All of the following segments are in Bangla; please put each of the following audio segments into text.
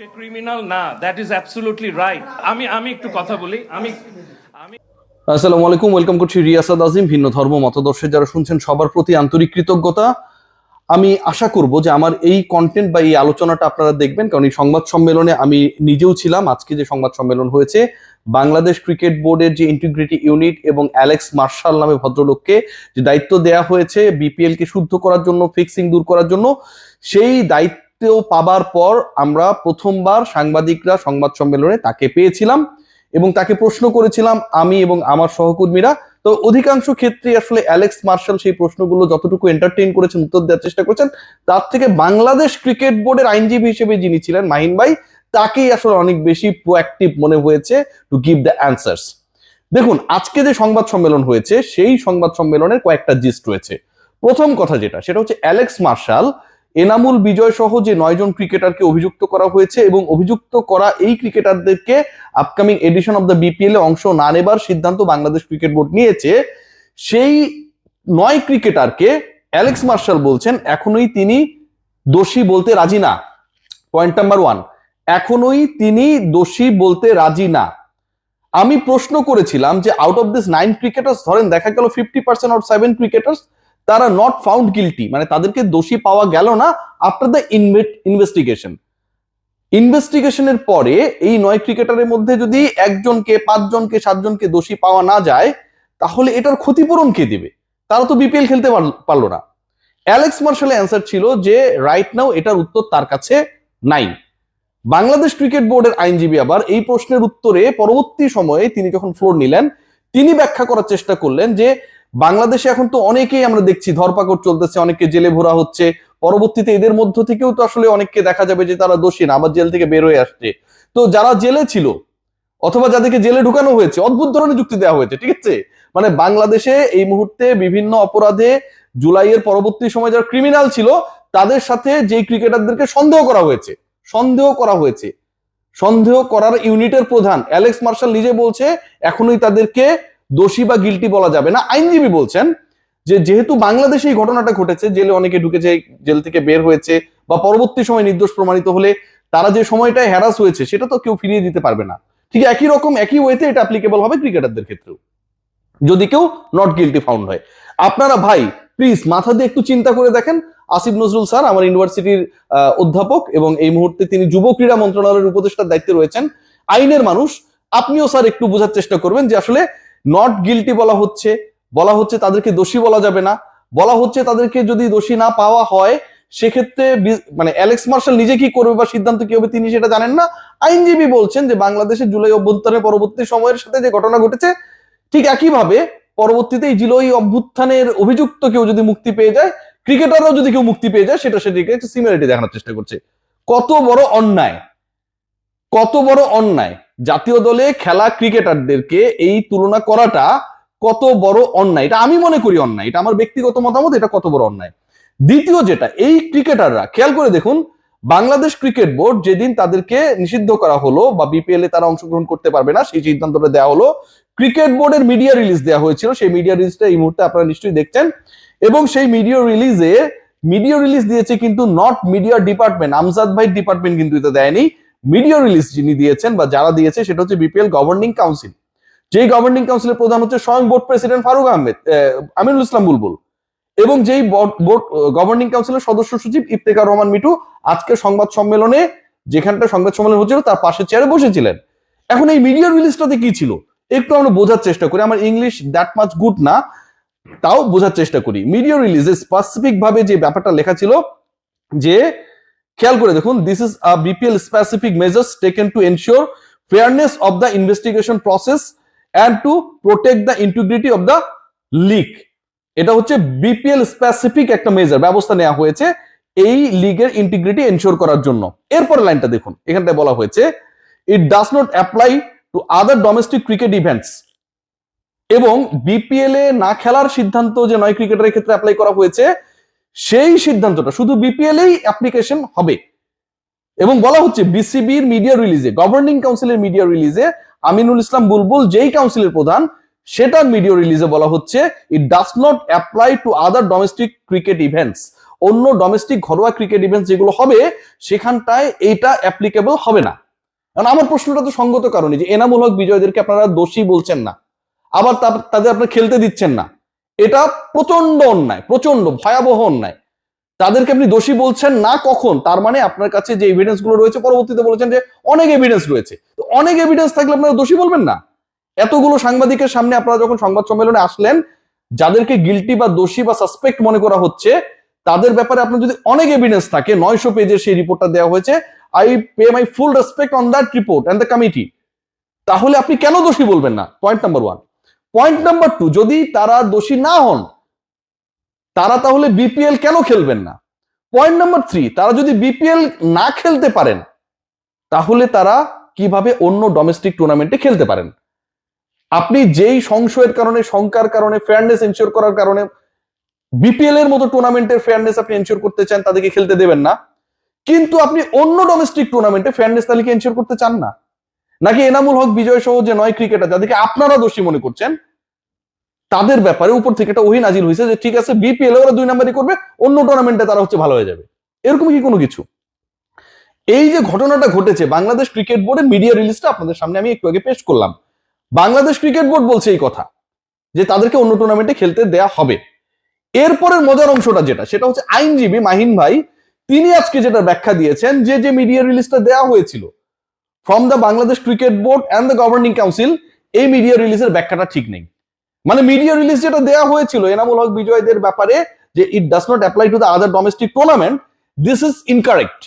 সে ক্রিমিনাল না দ্যাট ইজ অ্যাবসলিউটলি রাইট আমি আমি একটু কথা বলি, আমি আসসালামু আলাইকুম ওয়েলকাম করছি রিয়াসাদ আজিম, ভিন্ন ধর্ম মতদর্শে যারা শুনছেন সবার প্রতি আন্তরিক কৃতজ্ঞতা। আমি আশা করব যে আমার এই কন্টেন্ট বা এই আলোচনাটা আপনারা দেখবেন, কারণ এই সংবাদ সম্মেলনে আমি নিজেও ছিলাম, আজকে যে সংবাদ সম্মেলন হয়েছে, বাংলাদেশ ক্রিকেট বোর্ডের যে ইন্টিগ্রিটি ইউনিট এবং অ্যালেক্স মার্শাল নামে ভদ্রলোককে যে দায়িত্ব দেয়া হয়েছে বিপিএল কে শুদ্ধ করার জন্য ফিক্সিং দূর করার জন্য, সেই দায়িত্ব পাবার পর আমরা প্রথমবার সাংবাদিকরা সংবাদ সম্মেলনে তাকে পেয়েছিলাম এবং তাকে প্রশ্ন করেছিলাম আমি এবং আমার সহকর্মীরা। তো অধিকাংশ ক্ষেত্রে আসলে অ্যালেক্স মার্শাল সেই প্রশ্নগুলো যতটুকু এন্টারটেইন করেছেন, উত্তর দেওয়ার চেষ্টা করেছেন, তার থেকে বাংলাদেশ ক্রিকেট বোর্ডের আইনজীবী হিসেবে যিনি ছিলেন, মাহিন ভাই, তাকেই আসলে অনেক বেশি প্রোঅ্যাক্টিভ মনে হয়েছে টু গিভ দ্য অ্যান্সার্স দেখুন, আজকে যে সংবাদ সম্মেলন হয়েছে, সেই সংবাদ সম্মেলনের কয়েকটা জিস্ট রয়েছে। প্রথম কথা যেটা, সেটা হচ্ছে অ্যালেক্স মার্শাল এনামুল বিজয় সহ যে নয়জন ক্রিকেটারকে অভিযুক্ত করা হয়েছে এবং অভিযুক্ত করা এই ক্রিকেটারদেরকে upcoming edition of the BPL এ অংশ না নেবার সিদ্ধান্ত বাংলাদেশ ক্রিকেট বোর্ড নিয়েছে, সেই নয় ক্রিকেটারকে অ্যালেক্স মার্শাল বলছেন, এখনোই তিনি দোষী বলতে রাজি না। পয়েন্ট নাম্বার ওয়ান এখনোই তিনি দোষী বলতে রাজি না। আমি প্রশ্ন করেছিলাম যে out of this nine cricketers ধরেন দেখা গেল fifty percent or seven cricketers তারা নট ফাউন্ড গিলটি মানে তাদেরকে দোষী পাওয়া গেল না আফটার দ্য ইনভেস্টিগেশন ইনভেস্টিগেশনের পরে এই নয় ক্রিকেটারের মধ্যে যদি একজনকে, পাঁচজনকে, সাতজনকে দোষী পাওয়া না যায়, তাহলে এটার ক্ষতিপূরণ কে দেবে? তারা তো বিপিএল খেলতে পার- পারল না। অ্যালেক্স মার্শালের অ্যান্সার ছিল যে রাইট নাও এটার উত্তর তার কাছে নাই। বাংলাদেশ ক্রিকেট বোর্ডের আইনজীবী আবার এই প্রশ্নের উত্তরে পরবর্তী সময়ে তিনি যখন ফ্লোর নিলেন, তিনি ব্যাখ্যা করার চেষ্টা করলেন যে বাংলাদেশে এখন তো অনেকেই আমরা দেখছি ধরপাকড় চলতেছে অনেকে জেলে ভরা হচ্ছে। পরবর্তীতে এদের মধ্য থেকেও তো আসলে অনেককে দেখা যাবে যে তারা দোষী না, আবার জেল থেকে বের হয়ে আসছে। তো যারা জেলে ছিল, অথবা যাদেরকে জেলে ঢুকানো হয়েছে, অদ্ভুত ধরনের যুক্তি দেওয়া হয়েছে, ঠিক আছে? মানে বাংলাদেশে এই মুহূর্তে বিভিন্ন অপরাধে জুলাইয়ের পরবর্তী সময় যারা ক্রিমিনাল ছিল, তাদের সাথে যেই ক্রিকেটারদেরকে সন্দেহ করা হয়েছে, সন্দেহ করা হয়েছে। সন্দেহ করার ইউনিটের প্রধান অ্যালেক্স মার্শাল নিজে বলছে, এখনই তাদেরকে দোষী বা গিলটি বলা যাবে না। আইনজীবী বলছেন যে যেহেতু বাংলাদেশে এই ঘটনাটা ঘটেছে, জেলে অনেকে ঢুকেছে, জেল থেকে বের হয়েছে বা পরবর্তী সময় নির্দোষ প্রমাণিত হলে তারা যে সময়টায় হ্যারাস হয়েছে সেটা তো কেউ ফিরিয়ে দিতে পারবে না। ঠিক একই রকম, একই ওয়েতে এটা অ্যাপ্লিকেবল হবে ক্রিকেটারদের ক্ষেত্রেও। যদি কেউ নট গিলটি ফাউন্ড হয়। আপনারা ভাই প্লিজ মাথা দিয়ে একটু চিন্তা করে দেখেন। আসিফ নজরুল স্যার আমার ইউনিভার্সিটির অধ্যাপক এবং এই মুহূর্তে তিনি যুব ক্রীড়া মন্ত্রণালয়ের উপদেষ্টার দায়িত্বে রয়েছেন। আইনের মানুষ, আপনিও স্যার একটু বোঝার চেষ্টা করবেন যে আসলে নট গিলটি বলা হচ্ছে। বলা হচ্ছে তাদেরকে দোষী বলা যাবে না। বলা হচ্ছে তাদেরকে যদি দোষী না পাওয়া হয়, সেক্ষেত্রে মানে অ্যালেক্স মার্শাল নিজে কি করবে বা সিদ্ধান্ত কি হবে তিনি সেটা জানেন না। আইনজীবী বলছেন যে বাংলাদেশের জুলাই অভ্যুত্থানের পরবর্তী সময়ের সাথে যে ঘটনা ঘটেছে, ঠিক একইভাবে পরবর্তীতে এই জুলাই অভ্যুত্থানের অভিযুক্ত কেউ যদি মুক্তি পেয়ে যায়, ক্রিকেটাররাও যদি কেউ মুক্তি পেয়ে যায়, সেটা সেটিকে সিমিলারিটি দেখানোর চেষ্টা করছে। কত বড় অন্যায়? কত বড় অন্যায়? জাতীয় দলে খেলা ক্রিকেটারদেরকে এই তুলনা করাটা কত বড় অন্যায়? এটা আমি মনে করি অন্যায়। এটা আমার ব্যক্তিগত মতামত, এটা কত বড় অন্যায়? দ্বিতীয় যেটা, এই ক্রিকেটাররা, খেয়াল করে দেখুন, বাংলাদেশ ক্রিকেট বোর্ড যেদিন তাদেরকে নিষিদ্ধ করা হলো বা বিপিএল এ তারা অংশগ্রহণ করতে পারবে না, সেই সিদ্ধান্তটা দেওয়া হলো। ক্রিকেট বোর্ডের মিডিয়া রিলিজ দেওয়া হয়েছিল, সেই মিডিয়া রিলিজটা এই মুহূর্তে আপনারা নিশ্চয়ই দেখছেন। এবং সেই মিডিয়া রিলিজে, মিডিয়া রিলিজ দিয়েছে কিন্তু নট মিডিয়া ডিপার্টমেন্ট, আমজাদ ভাই ডিপার্টমেন্ট কিন্তু এটা দেয়নি। মিডিয়া রিলিজ যিনি দিয়েছেন বা যারা দিয়েছে সেটা হচ্ছে বিপিএল গভর্নিং কাউন্সিল। যেই গভর্নিং কাউন্সিলের প্রধান হচ্ছে স্বয়ং বোর্ড প্রেসিডেন্ট ফারুক আহমেদ আহ, আমিনুল ইসলাম বুলবুল। এবং যেই বোর্ড গভর্নিং কাউন্সিলের সদস্য সচিব ইফতেকার রহমান মিটু আজকে সংবাদ সম্মেলনে যেখানটা সংবাদ সম্মেলন হচ্ছিল তার পাশে চেয়ারে বসেছিলেন। এখন এই মিডিয়া রিলিজটাতে কি ছিল? একটু আমরা বোঝার চেষ্টা করি। আমার ইংলিশ দ্যাট মাচ গুড না তাও বোঝার চেষ্টা করি। মিডিয়া রিলিজে স্পেসিফিক ভাবে যে ব্যাপারটা লেখা ছিল যে খেয়াল করে দেখুন this is a BPL specific measures taken to ensure fairness of the investigation process and to protect the integrity of the league এটা হচ্ছে বিপিএল স্পেসিফিক একটা মেজার ব্যবস্থা নেওয়া হয়েছে এই লিগের ইন্টিগ্রিটি এনশিওর করার জন্য। এরপর লাইনটা দেখুন, এখানটায় বলা হয়েছে it does not apply to other domestic cricket events এবং বিপিএল এ না খেলার সিদ্ধান্ত যে নয় ক্রিকেটারের ক্ষেত্রে অ্যাপ্লাই করা হয়েছে সেই সিদ্ধান্তটা শুধু বিপিএল এই অ্যাপ্লিকেশন হবে। এবং বলা হচ্ছে বিসিবির মিডিয়া রিলিজে গভর্নিং কাউন্সিলের মিডিয়া রিলিজে আমিনুল ইসলাম বুলবুল যেই কাউন্সিলের প্রধান, সেটার মিডিয়া রিলিজে বলা হচ্ছে it does not apply to other domestic cricket events অন্য ডোমেস্টিক ঘরোয়া ক্রিকেট ইভেন্ট যেগুলো হবে, সেখানটায় এইটা অ্যাপ্লিকেবল হবে না। কারণ আমার প্রশ্নটা তো সঙ্গত কারণে যে এনামূলক বিজয়দেরকে আপনারা দোষী বলছেন না। আবার তাদের আপনারা খেলতে দিচ্ছেন না। এটা প্রচণ্ড অন্যায় প্রচণ্ড ভয়াবহ অন্যায়। তাদেরকে আপনি দোষী বলছেন না কখন? তার মানে আপনার কাছে যে এভিডেন্সগুলো রয়েছে, পরবর্তীতে বলেছেন যে অনেক এভিডেন্স রয়েছে। তো অনেক এভিডেন্স থাকলে আপনারা দোষী বলবেন না? এতগুলো সাংবাদিকের সামনে আপনারা যখন সংবাদ সম্মেলনে আসলেন, যাদেরকে গিলটি বা দোষী বা সাসপেক্ট মনে করা হচ্ছে, তাদের ব্যাপারে আপনার যদি অনেক এভিডেন্স থাকে, নয়শো পেজের সেই রিপোর্টটা দেওয়া হয়েছে I pay my full respect on that report and the committee তাহলে আপনি কেন দোষী বলবেন না? Point number one point number two যদি তারা দোষী না হন, তারা তাহলে বিপিএল কেন খেলবেন না? পয়েন্ট নাম্বার থ্রি তারা যদি বিপিএল না খেলতে পারেন, তাহলে তারা কীভাবে অন্য ডোমেস্টিক টুর্নামেন্টে খেলতে পারেন? আপনি যেই সংশয়ের কারণে, শঙ্কার কারণে ফেয়ারনেস এনশিওর করার কারণে বিপিএল এর মতো টুর্নামেন্টের ফেয়ারনেস আপনি এনশিওর করতে চান, তাদেরকে খেলতে দেবেন না। কিন্তু আপনি অন্য ডোমেস্টিক টুর্নামেন্টে ফেয়ারনেস তালিকা এনশিওর করতে চান না। নাকি এনামুল হক, বিজয় সহ যে নয় ক্রিকেটার যাদেরকে আপনারা দোষী মনে করছেন, তাদের ব্যাপারে উপর থেকে একটা ওহি নাজিল হয়েছে যে, ঠিক আছে বিপিএল ওরা দুই নাম্বারই করবে, অন্য টুর্নামেন্টে তারা হচ্ছে ভালো হয়ে যাবে। এরকম কি কোনো কিছু? এই যে ঘটনাটা ঘটেছে, বাংলাদেশ ক্রিকেট বোর্ডের মিডিয়া রিলিজটা আপনাদের সামনে আমি একটু আগে পেশ করলাম। বাংলাদেশ ক্রিকেট বোর্ড বলছে এই কথা, যে তাদেরকে অন্য টুর্নামেন্টে খেলতে দেয়া হবে। এরপরের মজার অংশটা যেটা, সেটা হচ্ছে আইনজীবী মাহিন ভাই, তিনি আজকে যেটা ব্যাখ্যা দিয়েছেন, যে যে মিডিয়া রিলিজটা দেওয়া হয়েছিল from the Bangladesh cricket board and the governing council এই মিডিয়া রিলিজের ব্যাখ্যাটা ঠিক নেই। মানে মিডিয়া রিলিজ যেটা দেওয়া হয়েছিল, এনামুল হক বিজয়দের ব্যাপারে যে it does not apply to the other domestic tournament this is incorrect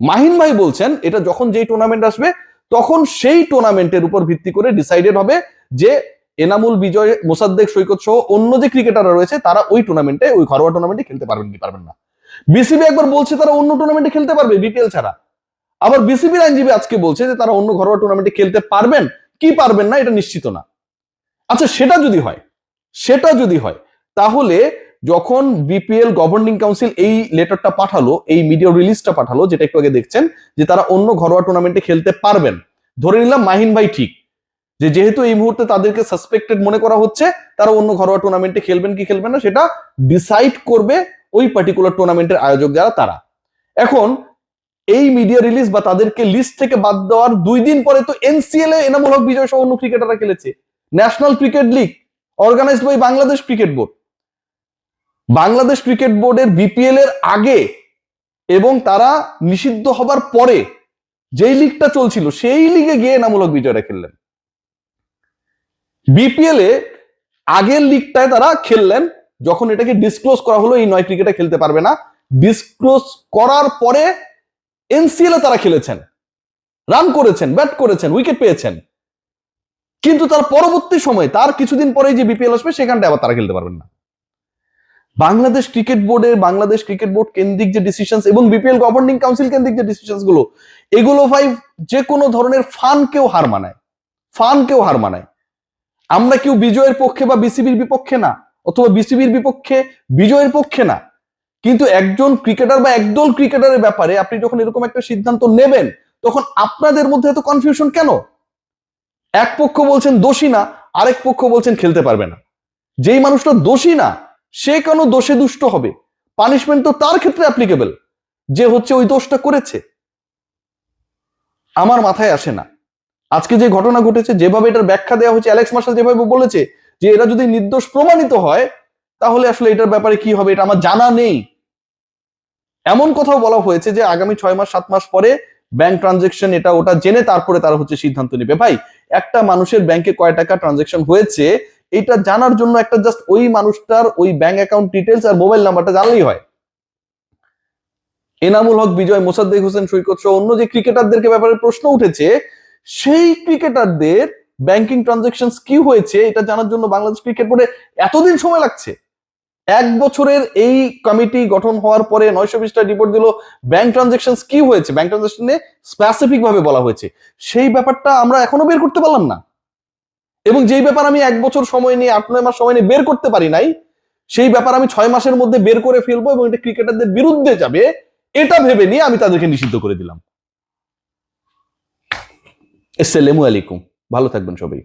Mahin ভাই বলছেন, এটা যখন যেই টুর্নামেন্ট আসবে, তখন সেই টুর্নামেন্টের উপর ভিত্তি করে ডিসাইডেড হবে যে এনামুল বিজয়, মোসাদ্দেক, সৈকত সহ অন্য যে ক্রিকেটাররা রয়েছে, তারা ওই টুর্নামেন্টে ওই ঘরোয়া টুর্নামেন্টে খেলতে পারবেন কি পারবেন না। বিসিবি একবার বলছে তারা অন্য টুর্নামেন্টে খেলতে পারবে বিপিএল ছাড়া। আবার বিসিবির আইনজীবী আজকে বলছে যে তারা অন্য ঘরোয়া টুর্নামেন্টে খেলতে পারবেন, কি পারবেন না এটা নিশ্চিত না। আচ্ছা সেটা যদি হয়, সেটা যদি হয়, তাহলে যখন বিপিএল গভর্নিং কাউন্সিল এই লেটারটা পাঠালো, এই মিডিয়া রিলিজটা পাঠালো, যেটা একটু আগে দেখছেন, যে তারা অন্য ঘরোয়া টুর্নামেন্টে খেলতে পারবেন। ধরে নিলাম মাহিন ভাই ঠিক, যে যেহেতু এই মুহূর্তে তাদেরকে সাসপেক্টেড মনে করা হচ্ছে, তারা অন্য ঘরোয়া টুর্নামেন্টে খেলবেন কি খেলবেন না, সেটা ডিসাইড করবে ওই পার্টিকুলার টুর্নামেন্টের আয়োজক যারা, তারা। এখন এই মিডিয়া রিলিজ বা তাদেরকে লিস্ট থেকে বাদ দেওয়ার দুই দিন পরে তো এনসিএল এ এনামূল হক, বিজয় সহ অন্য ক্রিকেটাররা খেলেছে। National cricket league organised by Bangladesh cricket board Bangladesh cricket বোর্ডের বিপিএল এর আগে এবং তারা নিষিদ্ধ হবার পরে যেই লিগটা চলছিল, সেই লিগে গিয়ে এনামূলক বিজয়রা খেললেন। বিপিএল এ আগের লিগটায় তারা খেললেন, যখন এটাকে ডিসক্লোজ করা হলো, এই নয় ক্রিকেটে খেলতে পারবে না। ডিসক্লোজ করার পরে এনসিএল এ তারা খেলেছেন। রান করেছেন ব্যাট করেছেন উইকেট পেয়েছেন। কিন্তু তার পরবর্তী সময়, তার কিছুদিন পরেই যে বিপিএল আসবে সেখানটা আবার তারা খেলতে পারবেন না। বাংলাদেশ ক্রিকেট বোর্ডের বাংলাদেশ ক্রিকেট বোর্ড কেন্দ্রিক যে ডিসিশন এবং বিপিএল গভর্নিং কাউন্সিল কেন্দ্রিক যে ডিসিশনসগুলো, এগুলো ভাই যে কোনো ধরনের ফানকেও হার মানায়। ফানকেও হার মানায়। আমরা কেউ বিজয়ের পক্ষে বা বিসিবির বিপক্ষে না, অথবা বিসিবির বিপক্ষে বিজয়ের পক্ষে না। কিন্তু একজন ক্রিকেটার বা একদল ক্রিকেটারের ব্যাপারে আপনি যখন এরকম একটা সিদ্ধান্ত নেবেন, তখন আপনাদের মধ্যে এত কনফিউশন কেন? এক পক্ষ বলছেন দোষী না, আরেক পক্ষ বলছেন খেলতে পারবে না। যেই মানুষটা দোষী না, সে কেন দোষে দুষ্ট হবে? পানিশমেন্ট তো তার ক্ষেত্রে অ্যাপ্লিকেবল যে হচ্ছে ওই দোষটা করেছে। আমার মাথায় আসে না। আজকে যে ঘটনা ঘটেছে, যেভাবে এটার ব্যাখ্যা দেওয়া হচ্ছে অ্যালেক্স মার্শাল যেভাবে বলেছে যে এরা যদি নির্দোষ প্রমাণিত হয় তাহলে আসলে এটার ব্যাপারে কি হবে? এটা আমার জানা নেই। এমন কথাও বলা হয়েছে যে আগামী ছয় মাস, সাত মাস পরে ব্যাংক ট্রানজেকশন এটা ওটা জেনে তারপরে তারা হচ্ছে সিদ্ধান্ত নেবে। ভাই, একটা মানুষের ব্যাংকে কয় টাকা ট্রানজেকশন হয়েছে, এটা জানার জন্য একটা জাস্ট ওই মানুষটার ওই ব্যাংক অ্যাকাউন্ট ডিটেলস আর মোবাইল নাম্বারটা জানলেই হয়। এনামুল হক, বিজয়, মোসাদ্দেক হোসেন, সৈকত সহ অন্য যে ক্রিকেটারদেরকে ব্যাপারে প্রশ্ন উঠেছে, সেই ক্রিকেটারদের ব্যাংকিং ট্রানজেকশন কি হয়েছে, এটা জানার জন্য বাংলাদেশ ক্রিকেট বোর্ডে এতদিন সময় লাগছে? এক বছরের এই কমিটি গঠন হওয়ার পরে নয়শো বিশটা রিপোর্ট দিল ব্যাংক ট্রানজেকশন কি হয়েছে? ব্যাংক ট্রানজেকশনে স্পেসিফিক ভাবে বলা হয়েছে। সেই ব্যাপারটা আমরা এখনও বের করতে পারলাম না। এবং যেই ব্যাপার আমি এক বছর সময় নিয়ে, আট, নয় মাস সময় নিয়ে বের করতে পারি নাই, সেই ব্যাপার আমি ছয় মাসের মধ্যে বের করে ফেলব এবং এটা ক্রিকেটারদের বিরুদ্ধে যাবে, এটা ভেবে নিয়ে আমি তাদেরকে নিষিদ্ধ করে দিলাম। আসসালামু আলাইকুম। ভালো থাকবেন সবাই।